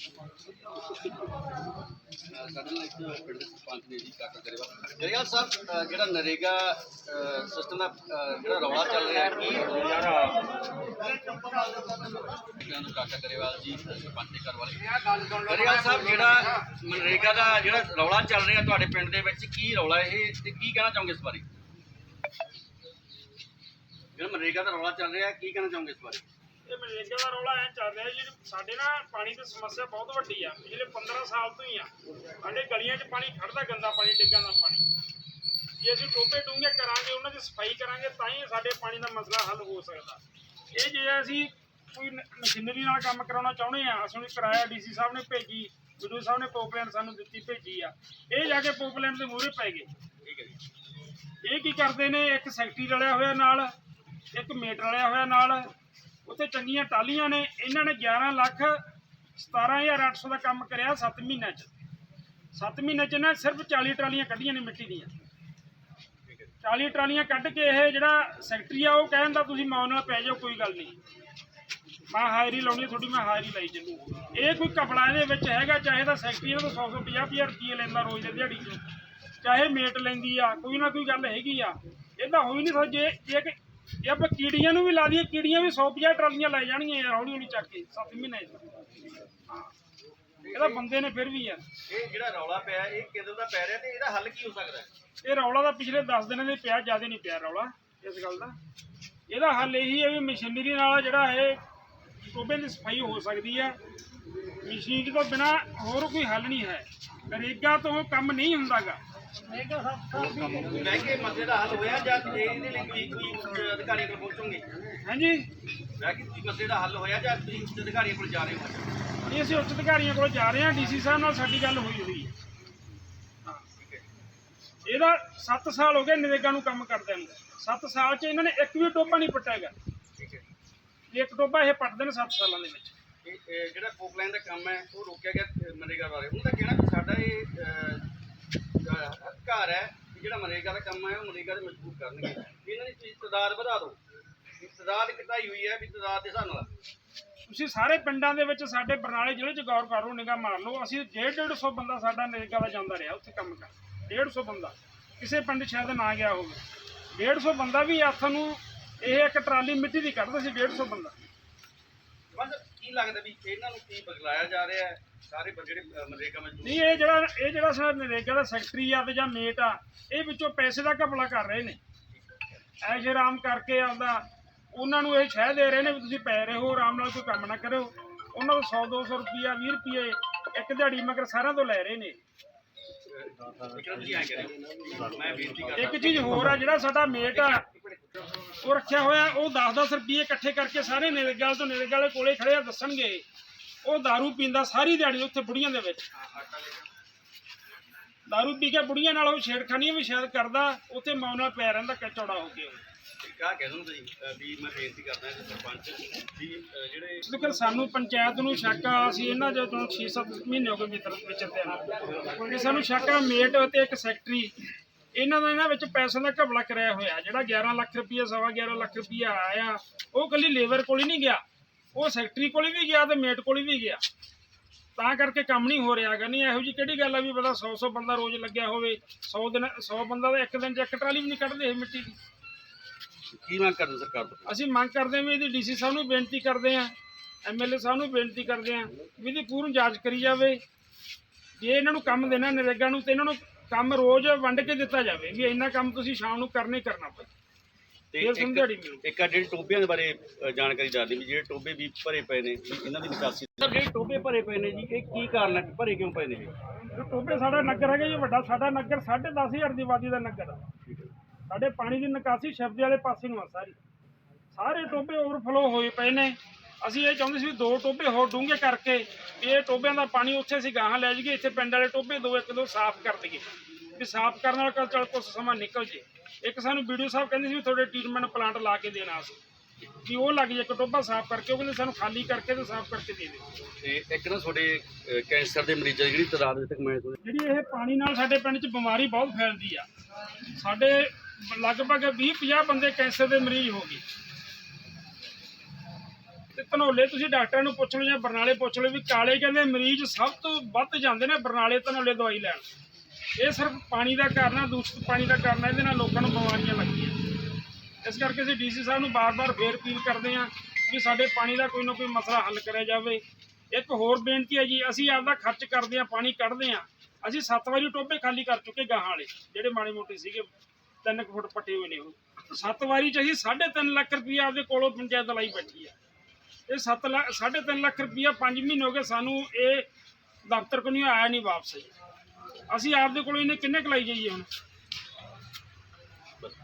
ਸਾਡੇ ਇੱਕ ਪਿੰਡ ਸਰਪੰਚ ਨੇ ਜੀ ਕਾਕਾ ਕਰੇਵਾ ਗਰੇਵਾਲ ਸਾਹਿਬ ਜਿਹੜਾ ਨਰੇਗਾ ਸਿਸਟਮ ਦਾ ਜਿਹੜਾ ਰੌਲਾ ਚੱਲ ਰਿਹਾ ਹੈ, ਕੀ ਕਾਕਾ ਕਰੇਵਾਲ ਜੀ, ਸਰਪੰਚ ਦੇ ਘਰ ਵਾਲੇ? ਗਰੇਵਾਲ ਸਾਹਿਬ, ਜਿਹੜਾ ਨਰੇਗਾ ਦਾ ਜਿਹੜਾ ਰੌਲਾ ਚੱਲ ਰਿਹਾ ਤੁਹਾਡੇ ਪਿੰਡ ਦੇ ਵਿੱਚ, ਕੀ ਰੌਲਾ ਇਹ, ਤੇ ਕੀ ਕਹਿਣਾ ਚਾਹੋਗੇ ਇਸ ਬਾਰੇ? ਜਿਹੜਾ ਮਨਰੇਗਾ ਦਾ ਰੌਲਾ ਚੱਲ ਰਿਹਾ, ਕੀ ਕਹਿਣਾ ਚਾਹੋਗੇ ਇਸ ਬਾਰੇ? ਇਹ ਮਨਰੇਗਾ ਦਾ ਰੌਲਾ ਐ ਚੱਲ ਰਿਹਾ ਜੀ ਸਾਡੇ ਨਾ ਪਾਣੀ ਦੀ ਸਮੱਸਿਆ ਬਹੁਤ ਵੱਡੀ ਆ ਪਿਛਲੇ 15 ਸਾਲ ਤੋਂ ਹੀ ਆ। ਸਾਡੇ ਗਲੀਆਂ 'ਚ ਪਾਣੀ ਖੜਦਾ ਗੰਦਾ ਪਾਣੀ ਡਿੱਗਾਂ ਦਾ ਪਾਣੀ। ਜੇ ਅਸੀਂ ਟੋਪੇ ਡੂੰਘੇ ਕਰਾਂਗੇ ਉਹਨਾਂ ਦੀ ਸਫ਼ਾਈ ਕਰਾਂਗੇ ਤਾਂ ਹੀ ਸਾਡੇ ਪਾਣੀ ਦਾ ਮਸਲਾ ਹੱਲ ਹੋ ਸਕਦਾ। ਇਹ ਜੇ ਅਸੀਂ ਕੋਈ ਮਸ਼ੀਨਰੀ ਨਾਲ ਕੰਮ ਕਰਾਉਣਾ ਚਾਹੁੰਦੇ ਆ ਅਸੀਂ ਕਰਾਇਆ ਡੀਸੀ ਸਾਹਿਬ ਨੇ ਭੇਜੀ ਵੀਡੀਓ ਸਾਹਿਬ ਨੇ ਪੋਪਲੈਂਡ ਸਾਨੂੰ ਦਿੱਤੀ ਭੇਜੀ ਆ। ਇਹ ਜਾ ਕੇ ਪੋਪਲੈਂਡ ਦੇ ਮੂਹਰੇ ਪੈ ਗਏ। ਠੀਕ ਹੈ ਜੀ। ਇਹ ਕੀ ਕਰਦੇ ਨੇ? ਇੱਕ ਸੈਕਟਰੀ ਰਲਿਆ ਹੋਇਆ ਨਾਲ ਇੱਕ ਮੇਟ ਰਲਿਆ ਹੋਇਆ ਨਾਲ ਉੱਥੇ ਚੰਗੀਆਂ ਟਾਲੀਆਂ ਨੇ, ਇਹਨਾਂ ਨੇ 11 ਲੱਖ 17800 ਦਾ ਕੰਮ ਕਰਿਆ 7 ਮਹੀਨਿਆਂ 'ਚ। 7 ਮਹੀਨੇ 'ਚ ਨਾ ਸਿਰਫ 40 ਟਰਾਲੀਆਂ ਕੱਢੀਆਂ ਨੇ ਮਿੱਟੀ ਦੀਆਂ। 40 ਟਰਾਲੀਆਂ ਕੱਢ ਕੇ ਇਹ ਜਿਹੜਾ ਸੈਕਟਰੀ ਆ, ਉਹ ਕਹਿੰਦਾ ਤੁਸੀਂ ਮੌਨ ਨਾਲ ਪੈ ਜਾਓ, ਕੋਈ ਗੱਲ ਨਹੀਂ। ਮੈਂ ਹਾਜ਼ਰੀ ਲਾਉਣੀ ਤੁਹਾਡੀ ਮੈਂ ਹਾਜ਼ਰੀ ਲਈ ਚੱਲੂ ਇਹ ਕੋਈ ਕਪੜਾ ਇਹਦੇ ਵਿੱਚ ਹੈਗਾ, ਚਾਹੇ ਤਾਂ ਸੈਕਟਰੀ ਇਹਦਾ 100 150 50 ਰੁਪਏ ਲੈਂਦਾ ਰੋਜ਼ ਦੇ ਦਿਹਾੜੀ 'ਚ। ਚਾਹੇ ਮੇਟ ਲੈਂਦੀ ਆ, ਕੋਈ ਨਾ ਕੋਈ ਗੱਲ ਹੈਗੀ ਆ। ਇਹਦਾ ਹੋਈ ਨਹੀਂ ਜੇ ਜੇ ਜੇ ਆਪਾਂ ਕੀੜੀਆਂ ਨੂੰ ਵੀ ਲਾ ਦਈਏ ਕੀੜੀਆਂ ਵੀ 150 ਟਰਾਲੀਆਂ ਲੈ ਜਾਣਗੀਆਂ ਯਾਰ ਹੌਲੀ ਹੌਲੀ ਚੱਕ ਕੇ 7 ਮਹੀਨੇ ਇਹਦਾ ਬੰਦੇ ਨੇ ਫਿਰ ਵੀ ਯਾਰ ਇਹ ਜਿਹੜਾ ਰੌਲਾ ਪਿਆ ਇਹ ਕਿਦੋਂ ਦਾ ਪੈ ਰਿਹਾ ਤੇ ਇਹਦਾ ਹੱਲ ਕੀ ਹੋ ਸਕਦਾ? ਹੈ ਇਹ ਰੌਲਾ ਤਾਂ ਪਿਛਲੇ 10 ਦਿਨਾਂ ਦੇ ਪਿਆ ਜ਼ਿਆਦਾ ਨਹੀਂ ਪਿਆ ਰੌਲਾ ਇਸ ਗੱਲ ਦਾ। ਇਹਦਾ ਹੱਲ ਇਹੀ ਹੈ ਵੀ ਮਸ਼ੀਨਰੀ ਨਾਲ ਜਿਹੜਾ ਇਹ ਟੋਬੇ ਦੀ ਸਫ਼ਾਈ ਹੋ ਸਕਦੀ ਹੈ। ਮਸ਼ੀਨ ਤੋਂ ਬਿਨਾ ਹੋਰ ਕੋਈ ਹੱਲ ਨਹੀਂ ਹੈ। ਨਰੇਗਾ ਤੋਂ ਕੰਮ ਨਹੀਂ ਹੁੰਦਾਗਾ। ਮੈਂ ਕਿ ਮਸਲੇ ਦਾ ਹੱਲ ਹੋਇਆ ਜਾਂ ਇਹਦੇ ਲਈ ਕੋਈ ਕੋਈ ਉੱਚ ਅਧਿਕਾਰੀਆਂ ਕੋਲ ਪਹੁੰਚੋਗੇ? ਹਾਂਜੀ। ਮੈਂ ਕਿ ਤੁਸੀਂ ਮਸਲੇ ਦਾ ਹੱਲ ਹੋਇਆ ਜਾਂ ਤੁਸੀਂ ਉੱਚ ਅਧਿਕਾਰੀਆਂ ਕੋਲ ਜਾ ਰਹੇ ਹੋ? ਇਹ ਅਸੀਂ ਉੱਚ ਅਧਿਕਾਰੀਆਂ ਕੋਲ ਜਾ ਰਹੇ ਹਾਂ। ਡੀਸੀ ਸਾਹਿਬ ਨਾਲ ਸਾਡੀ ਗੱਲ ਹੋਈ ਹੋਈ ਹੈ। ਇਹਦਾ 7 ਸਾਲ ਹੋ ਗਏ ਨਰੇਗਾ ਨੂੰ ਕੰਮ ਕਰਦਿਆਂ ਨੂੰ। 7 ਸਾਲ 'ਚ ਇਹਨਾਂ ਨੇ ਇੱਕ ਵੀ ਟੋਬਾ ਨਹੀਂ ਪੱਟਿਆ ਹੈਗਾ। ਠੀਕ ਹੈ ਇੱਕ ਟੋਬਾ ਇਹ ਪੱਟਦੇ ਨੇ 7 ਸਾਲਾਂ ਦੇ ਵਿੱਚ। ਇਹ ਇਹ ਜਿਹੜਾ ਪੋਪਲਾਈਨ ਦਾ ਕੰਮ ਹੈ ਉਹ ਰੋਕਿਆ ਗਿਆ ਅਹ, ਮਨਰੇਗਾ ਬਾਰੇ। ਉਹਨਾਂ ਦਾ ਕਹਿਣਾ ਕਿ ਸਾਡਾ ਇਹ ਅਹ, ਅਧਿਕਾਰ ਹੈ ਕਿ ਜਿਹੜਾ ਮਨਰੇਗਾ ਦਾ ਕੰਮ ਹੈ ਉਹ ਮਨਰੇਗਾ ਦੇ ਮਜ਼ਬੂਤ ਕਰਨਗੇ। ਇਹਨਾਂ ਦੀ ਤੁਸੀਂ ਤਦਾਦ ਵਧਾ ਦਿਓ। ਵੀ ਤਦਾਦ ਘਟਾਈ ਹੋਈ ਹੈ ਵੀ ਤਦਾਦ ਦੇ ਹਿਸਾਬ ਨਾਲ ਤੁਸੀਂ ਸਾਰੇ ਪਿੰਡਾਂ ਦੇ ਵਿੱਚ ਸਾਡੇ ਬਰਨਾਲੇ ਜ਼ਿਲ੍ਹੇ 'ਚ ਗੌਰ ਕਰੋ ਨਿਗਾਹ ਮਾਰ ਲਓ। ਅਸੀਂ 1.5 150 ਬੰਦਾ ਸਾਡਾ ਨਰੇਗਾ ਦਾ ਜਾਂਦਾ ਰਿਹਾ ਉੱਥੇ ਕੰਮ ਕਰ 150 ਬੰਦਾ। ਕਿਸੇ ਪਿੰਡ ਸ਼ਾਇਦ ਨਾ ਗਿਆ ਹੋਵੇ। 150 ਬੰਦਾ ਵੀ ਹੱਥ ਨੂੰ ਇਹ ਇੱਕ ਟਰਾਲੀ ਮਿੱਟੀ ਦੀ ਕੱਢਦਾ ਸੀ 150 ਬੰਦਾ। ਬਸ ਕੀ ਲੱਗਦਾ ਵੀ ਇਹਨਾਂ ਨੂੰ ਕੀ ਬਗਲਾਇਆ ਜਾ ਰਿਹਾ ਹੈ? ਸਾਰੇ ਬ- ਜਿਹੜੇ ਮਨਰੇਗਾ ਮਜ਼ਦੂਰ ਨਹੀਂ ਇਹ ਜਿਹੜਾ ਇਹ ਜਿਹੜਾ ਸਾਡਾ ਨਰੇਗਾ ਦਾ ਸੈਕਟਰੀ ਆ ਤੇ ਜਾਂ ਮੇਟ ਆ ਇਹ ਵਿੱਚੋਂ ਪੈਸੇ ਦਾ ਘਪਲਾ ਕਰ ਰਹੇ ਨੇ। ਐਸ਼ ਆਰਾਮ ਕਰਕੇ ਆਪਦਾ ਉਹਨਾਂ ਨੂੰ ਇਹ ਸ਼ਹਿ ਦੇ ਰਹੇ ਨੇ ਵੀ ਤੁਸੀਂ ਪੈ ਰਹੇ ਹੋ ਆਰਾਮ ਨਾਲ ਕੋਈ ਕੰਮ ਨਾ ਕਰੋ ਉਹਨਾਂ ਤੋਂ 100 200 ਰੁਪਿਆ 20 ਰੁਪਏ ਇੱਕ ਦਿਹਾੜੀ ਮਗਰ ਸਾਰਿਆਂ ਤੋਂ ਲੈ ਰਹੇ ਨੇ। ਇੱਕ ਚੀਜ਼ ਹੋਰ ਆ ਜਿਹੜਾ ਸਾਡਾ ਮੇਟ ਆ ਉਹ ਰੱਖਿਆ ਹੋਇਆ ਉਹ 10-10 ਰੁਪਏ ਇਕੱਠੇ ਕਰਕੇ ਸਾਰੇ ਨੇਰੇਗਾਲ ਤੋਂ ਨੇਰੇਗਾਲੇ ਕੋਲੇ ਖੜੇ ਆ ਦੱਸਣਗੇ ਉਹ दारू ਪੀਂਦਾ ਸਾਰੀ ਦਿਹਾੜੀ ਉੱਥੇ ਬੁੜੀਆਂ ਦੇ ਵਿੱਚ दारू ਪੀ ਕੇ ਬੁੜੀਆਂ ਨਾਲ ਉਹ ਛੇੜਖਾਨੀਆਂ ਵੀ ਸ਼ਾਇਦ ਕਰਦਾ ਉੱਥੇ ਮੌਨ ਨਾਲ ਪਿਆ ਰਹਿੰਦਾ ਕਚੌੜਾ ਹੋ ਕੇ ਇੱਕ ਆਹ ਕਹਿ ਦੋ ਤੁਸੀਂ ਅਹ, ਵੀ ਮੈਂ ਬੇਨਤੀ ਕਰਦਾ ਕਿ ਸਰਪੰਚ ਵੀ ਅਹ, ਜਿਹੜੇ ਲੇਕਿਨ ਸਾਨੂੰ ਪੰਚਾਇਤ ਨੂੰ ਸ਼ੱਕ ਆ ਅਸੀਂ ਇਹਨਾਂ ਦੇ ਤੋਂ 6-7 ਮਹੀਨੇ ਹੋ ਗਏ ਵਿਤਰ ਵਿਚਰਦੇ ਨੂੰ ਕਿ ਸਾਨੂੰ ਸ਼ੱਕ ਆ ਮੇਟ ਤੇ ਇੱਕ ਸੈਕਟਰੀ ਇਹਨਾਂ ਦਾ ਇਹਨਾਂ ਵਿੱਚ ਪੈਸਿਆਂ ਦਾ ਘਪਲਾ ਕਰਿਆ ਹੋਇਆ। ਜਿਹੜਾ 11 ਲੱਖ ਰੁਪਈਆ ਸਵਾ 11 ਲੱਖ ਰੁਪਈਆ ਆਇਆ ਉਹ ਕੱਲੀ ਲੇਬਰ ਕੋਲ ਹੀ ਨਹੀਂ ਗਿਆ। ਉਹ ਸੈਕਟਰੀ ਕੋਲ ਵੀ ਗਿਆ ਤੇ ਮੇਟ ਕੋਲ ਵੀ ਗਿਆ। ਤਾਂ ਕਰਕੇ ਕੰਮ ਨਹੀਂ ਹੋ ਰਿਹਾ ਗਾ ਨਹੀਂ ਇਹੋ ਜੀ ਕਿਹੜੀ ਗੱਲ ਆ ਵੀ ਪਤਾ 100 100 ਬੰਦਾ ਰੋਜ਼ ਲੱਗਿਆ ਹੋਵੇ 100 ਦਿਨ 100 ਬੰਦਾ ਤਾਂ ਇੱਕ ਦਿਨ ਚ ਇੱਕ ਟਰਾਲੀ ਵੀ ਨਹੀਂ ਕੱਢਦੇ ਇਹ ਮਿੱਟੀ ਦੀ। ਕੀ ਮੰਗ ਕਰਦੇ ਸਰਕਾਰ ਤੋਂ? ਅਸੀਂ ਮੰਗ ਕਰਦੇ ਹਾਂ ਵੀ ਇਹਦੀ ਡੀਸੀ ਸਾਹਿਬ ਨੂੰ ਬੇਨਤੀ ਕਰਦੇ ਹਾਂ ਐਮਐਲਏ ਸਾਹਿਬ ਨੂੰ ਬੇਨਤੀ ਕਰਦੇ ਹਾਂ ਵੀ ਇਹਦੀ ਪੂਰਨ ਜਾਂਚ ਕਰੀ ਜਾਵੇ। ਜੇ ਇਹਨਾਂ ਨੂੰ ਕੰਮ ਦੇਣਾ ਨਰੇਗਾ ਨੂੰ ਤੇ ਇਹਨਾਂ ਨੂੰ ਕੰਮ ਰੋਜ਼ ਵੰਡ ਕੇ ਦਿੱਤਾ ਜਾਵੇ ਵੀ ਇੰਨਾ ਕੰਮ ਤੁਸੀਂ ਸ਼ਾਮ ਨੂੰ ਕਰਨਾ ਹੀ ਕਰਨਾ ਪਏ ਤੇ ਫਿਰ ਸਮਝਾੜੀ ਮਿਲੂ ਇੱਕ ਜਿਹੜੇ ਟੋਬਿਆਂ ਦੇ ਬਾਰੇ ਅ, ਜਾਣਕਾਰੀ ਦੱਸਦੀ ਵੀ ਜਿਹੜੇ ਟੋਬੇ ਵੀ ਭਰੇ ਪਏ ਨੇ ਵੀ ਇਹਨਾਂ ਦੀ ਨਿਕਾਸੀ ਸਰ ਜਿਹੜੇ ਟੋਬੇ ਭਰੇ ਪਏ ਨੇ ਜੀ ਇਹ ਕੀ ਕਾਰਨ ਹੈ? ਭਰੇ ਕਿਉਂ ਪਏ ਨੇ? ਜੋ ਟੋਬੇ ਸਾਡਾ ਨਗਰ ਹੈਗਾ ਜੀ ਵੱਡਾ ਸਾਡਾ ਨਗਰ 10500 ਦੀ ਆਬਾਦੀ ਦਾ ਨਗਰ ਆ। ਸਾਡੇ ਪਾਣੀ ਦੀ ਨਿਕਾਸੀ ਸ਼ਬਦੇ ਵਾਲੇ ਪਾਸੇ ਨੂੰ ਆ ਸਾਰੀ। ਸਾਰੇ ਟੋਬੇ ਓਵਰਫਲੋ ਹੋਏ ਪਏ ਨੇ। ਅਸੀਂ ਇਹ ਚਾਹੁੰਦੇ ਸੀ ਵੀ ਦੋ ਟੋਬੇ ਹੋਰ ਡੂੰਘੇ ਕਰਕੇ ਇਹ ਟੋਬਿਆਂ ਦਾ ਪਾਣੀ ਉੱਥੇ ਅਸੀਂ ਗਾਹਾਂ ਲੈ ਜਾਈਏ ਇੱਥੇ ਪਿੰਡ ਵਾਲੇ ਟੋਬੇ ਦੋ ਇੱਕ ਦੋ ਸਾਫ਼ ਕਰ ਦਈਏ। ਵੀ ਸਾਫ਼ ਕਰਨ ਨਾਲ ਚਲ ਕੁਛ ਸਮਾਂ ਨਿਕਲ ਜੇ। ਇੱਕ ਸਾਨੂੰ ਵੀਡੀਓ ਸਾਹਿਬ ਕਹਿੰਦੇ ਸੀ ਵੀ ਤੁਹਾਡੇ ਟ੍ਰੀਟਮੈਂਟ ਪਲਾਂਟ ਲਾ ਕੇ ਦੇਣਾ ਅਸੀਂ। ਵੀ ਉਹ ਲੱਗ ਜੇ ਇੱਕ ਟੋਬਾ ਸਾਫ਼ ਕਰਕੇ ਉਹ ਕਹਿੰਦੇ ਸਾਨੂੰ ਖਾਲੀ ਕਰਕੇ ਤੇ ਸਾਫ਼ ਕਰਕੇ ਦੇ ਦਿਓ ਤੇ ਇੱਕ ਨਾ ਤੁਹਾਡੇ ਕੈਂਸਰ ਦੇ ਮਰੀਜ਼ਾਂ ਦੀ ਜਿਹੜੀ ਤਾਦਾਦ ਅਜੇ ਤੱਕ ਮੈਂ ਜਿਹੜੀ ਇਹ ਪਾਣੀ ਨਾਲ ਸਾਡੇ ਪਿੰਡ 'ਚ ਬਿਮਾਰੀ ਬਹੁਤ ਫੈਲਦੀ ਆ। ਸਾਡੇ ਲਗਭਗ 20-50 ਬੰਦੇ ਕੈਂਸਰ ਦੇ ਮਰੀਜ਼ ਹੋ ਗਏ। ਤੇ ਧਨੌਲੇ ਤੁਸੀਂ ਡਾਕਟਰਾਂ ਨੂੰ ਪੁੱਛ ਲਓ ਜਾਂ ਬਰਨਾਲੇ ਪੁੱਛ ਲਓ ਵੀ ਕਾਲੇ ਕਹਿੰਦੇ ਮਰੀਜ਼ ਸਭ ਤੋਂ ਵੱਧ ਜਾਂਦੇ ਨੇ ਬਰਨਾਲੇ ਧਨੌਲੇ ਦਵਾਈ ਲੈਣ। ਇਹ ਸਿਰਫ ਪਾਣੀ ਦਾ ਕਾਰਨ ਆ ਦੂਸ਼ਿਤ ਪਾਣੀ ਦਾ ਕਾਰਨ ਆ ਇਹਦੇ ਨਾਲ ਲੋਕਾਂ ਨੂੰ ਬਿਮਾਰੀਆਂ ਲੱਗੀਆਂ ਇਸ ਕਰਕੇ ਅਸੀਂ ਡੀਸੀ ਸਾਹਿਬ ਨੂੰ ਬਾਰ-ਬਾਰ ਫੇਰ ਅਪੀਲ ਕਰਦੇ ਹਾਂ ਕਿ ਸਾਡੇ ਪਾਣੀ ਦਾ ਕੋਈ ਨਾ ਕੋਈ ਮਸਲਾ ਹੱਲ ਕਰਿਆ ਜਾਵੇ। ਇੱਕ ਹੋਰ ਬੇਨਤੀ ਹੈ ਜੀ, ਅਸੀਂ ਆਪਦਾ ਖਰਚ ਕਰਦੇ ਹਾਂ, ਪਾਣੀ ਕੱਢਦੇ ਹਾਂ। ਅਸੀਂ ਸੱਤ ਵਾਰੀ ਟੋਭੇ ਖਾਲੀ ਕਰ ਚੁੱਕੇ ਗਾਹਾਂ ਵਾਲੇ, ਜਿਹੜੇ ਮਾੜੇ ਮੋਟੇ ਸੀਗੇ, ਤਿੰਨ ਕੁ ਫੁੱਟ ਪੱਟੇ ਹੋਏ ਨੇ ਉਹ। ਸੱਤ ਵਾਰੀ ਚ ਅਸੀਂ 3.5 ਲੱਖ ਰੁਪਈਆ ਆਪਦੇ ਕੋਲੋਂ ਪੰਚਾਇਤ ਲਾਈ ਬੈਠੀ ਆ ਇਹ 7 ਲੱਖ 3.5 ਲੱਖ ਰੁਪਈਆ 5 ਮਹੀਨੇ ਹੋ ਗਏ ਸਾਨੂੰ ਇਹ ਦਫ਼ਤਰ ਕੋਲ ਨਹੀਂ ਆਇਆ ਨਹੀਂ ਵਾਪਸ। ਅਸੀਂ ਆਪਦੇ ਕੋਲੋਂ ਇਹਨੇ ਕਿੰਨੇ ਕਲਾਈ ਜਾਈਏ ਹੁਣ?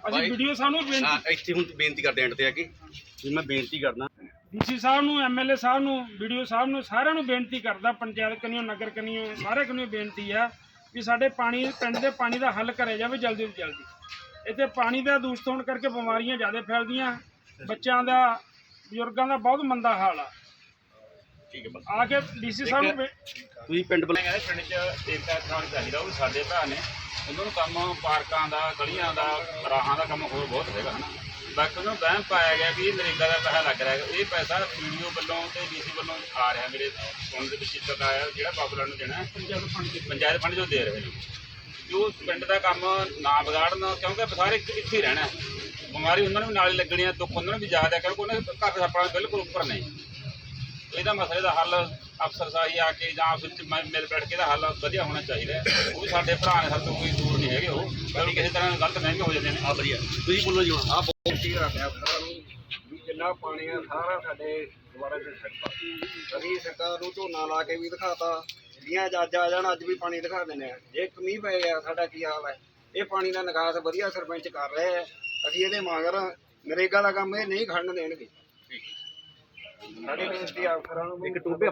ਅਸੀਂ ਵੀਡੀਓ ਸਾਨੂੰ ਬੇਨਤੀ ਹਾਂ ਇੱਥੇ ਹੁਣ ਬੇਨਤੀ ਕਰਦੇ ਐਂਡ ਤੇ ਆ ਕਿ ਵੀ ਮੈਂ ਬੇਨਤੀ ਕਰਦਾ। ਡੀਸੀ ਸਾਹਿਬ ਨੂੰ ਐਮਐਲਏ ਸਾਹਿਬ ਨੂੰ ਵੀਡੀਓ ਸਾਹਿਬ ਨੂੰ ਸਾਰਿਆਂ ਨੂੰ ਬੇਨਤੀ ਕਰਦਾ ਪੰਚਾਇਤ ਕਨੀਓ ਨਗਰ ਕਨੀਓ ਸਾਰੇ ਕਨੀਓ ਬੇਨਤੀ ਆ ਵੀ ਸਾਡੇ ਪਾਣੀ ਪਿੰਡ ਦੇ ਪਾਣੀ ਦਾ ਹੱਲ ਕਰਿਆ ਜਾਵੇ ਜਲਦੀ ਤੋਂ ਜਲਦੀ। ਇੱਥੇ ਪਾਣੀ ਦਾ ਦੂਸ਼ਿਤ ਹੋਣ ਕਰਕੇ ਬਿਮਾਰੀਆਂ ਜ਼ਿਆਦਾ ਫੈਲਦੀਆਂ ਬੱਚਿਆਂ ਦਾ ਬਜ਼ੁਰਗਾਂ ਦਾ ਬਹੁਤ ਮੰਦਾ ਹਾਲ ਆ। ਠੀਕ ਹੈ ਬਸ। ਆ ਕੇ ਡੀਸੀ ਸਾਹਿਬ ਨੂੰ ਬੇ- ਤੁਸੀਂ ਪਿੰਡ ਬੁਲਾ ਕਹਿੰਦੇ ਪਿੰਡ 'ਚ ਏਕਤਾ ਚਾਹੀਦਾ ਉਹ ਵੀ ਸਾਡੇ ਭਰਾ ਨੇ। ਉਹਨਾਂ ਨੂੰ ਕੰਮ ਪਾਰਕਾਂ ਦਾ ਗਲੀਆਂ ਦਾ ਰਾਹਾਂ ਦਾ ਕੰਮ ਹੋਰ ਬਹੁਤ ਹੈਗਾ ਹਨਾ। ਬਾਕੀ ਉਹਨਾਂ ਨੂੰ ਵਹਿਮ ਪਾਇਆ ਗਿਆ ਵੀ ਇਹ ਨਰੇਗਾ ਦਾ ਪੈਸਾ ਲੱਗ ਰਿਹਾ ਹੈਗਾ। ਇਹ ਪੈਸਾ ਵੀਡੀਓ ਵੱਲੋਂ ਤੇ ਡੀਸੀ ਵੱਲੋਂ ਆ ਰਿਹਾ ਮੇਰੇ ਫੋਨ ਦੇ ਵਿੱਚ ਤੱਕ ਆਇਆ ਜਿਹੜਾ ਬਾਬੂਲਾਲ ਨੂੰ ਦੇਣਾ ਹੈ, ਪੰਚਾਇਤ ਫੰਡ ਪੰਚਾਇਤ ਫੰਡ ਜੋ ਦੇ ਰਹੇ ਨੇ। ਜੋ ਪਿੰਡ ਦਾ ਕੰਮ ਨਾ ਵਿਗਾੜਨ ਕਿਉਂਕਿ ਸਾਰੇ ਇੱਥੇ ਇੱਥੇ ਹੀ ਰਹਿਣਾ ਹੈ। ਬਿਮਾਰੀ ਉਹਨਾਂ ਨੂੰ ਵੀ ਨਾਲ ਹੀ ਲੱਗਣੀ ਹੈ ਦੁੱਖ ਉਹਨਾਂ ਨੂੰ ਵੀ ਜ਼ਿਆਦਾ ਹੈ ਕਿਉਂਕਿ ਉਹਨਾਂ ਦੇ ਘਰ ਦਾ ਆਪਣਾ ਬਿਲਕੁਲ ਉੱਪਰ ਨਹੀਂ ਇਹਦਾ ਮਸਲੇ ਦਾ ਹੱਲ ਅਫਸਰ ਸਾਹੀ ਆ ਕੇ ਜਾਂ ਫਿਰ ਮਿਲ ਬੈਠ ਕੇ ਇਹਦਾ ਹੱਲ ਵਧੀਆ ਹੋਣਾ ਚਾਹੀਦਾ ਹੈ। ਉਹ ਵੀ ਸਾਡੇ ਭਰਾ ਨੇ ਸਾਡੇ ਤੋਂ ਕੋਈ ਦੂਰ ਨਹੀਂ ਹੈਗੇ ਉਹ। ਕਿਉਂਕਿ ਕਿਸੇ ਤਰ੍ਹਾਂ ਗਲਤ ਮਹਿੰਗੇ ਹੋ ਜਾਂਦੇ ਨੇ। ਆ ਵਧੀਆ। ਤੁਸੀਂ ਬੋਲੋ ਜੀ ਆ ਬੇਨਤੀ ਕਰਦੇ ਆ ਅਫਸਰਾਂ ਨੂੰ ਵੀ ਜਿੰਨਾ ਪਾਣੀ ਆ ਸਾਰਾ ਸਾਡੇ ਦੁਆਰਾ ਚ ਛੱਡਤਾ ਅਸੀਂ ਸਰਕਾਰ ਨੂੰ ਝੋਨਾ ਲਾ ਕੇ ਵੀ ਦਿਖਾਤਾ। ਦੀਆਂ ਅੱਜ ਆ ਜਾਣ ਅੱਜ ਵੀ ਪਾਣੀ ਦਿਖਾ ਦਿੰਦੇ ਆ। ਜੇ ਕਮੀ ਪੈ ਗਿਆ ਸਾਡਾ ਕੀ ਹਾਲ ਹੈ? ਇਹ ਪਾਣੀ ਦਾ ਨਿਕਾਸ ਵਧੀਆ ਸਰਪੰਚ ਕਰ ਰਹੇ ਆ ਅਸੀਂ ਇਹਦੇ ਮਗਰ ਨਰੇਗਾ ਦਾ ਕੰਮ ਇਹ ਨਹੀਂ ਖੜਨ ਦੇਣਗੇ। ਸਾਡੀ ਬੇਨਤੀ ਆ ਅਫਸਰਾਂ ਨੂੰ ਇੱਕ ਟੋਬੇ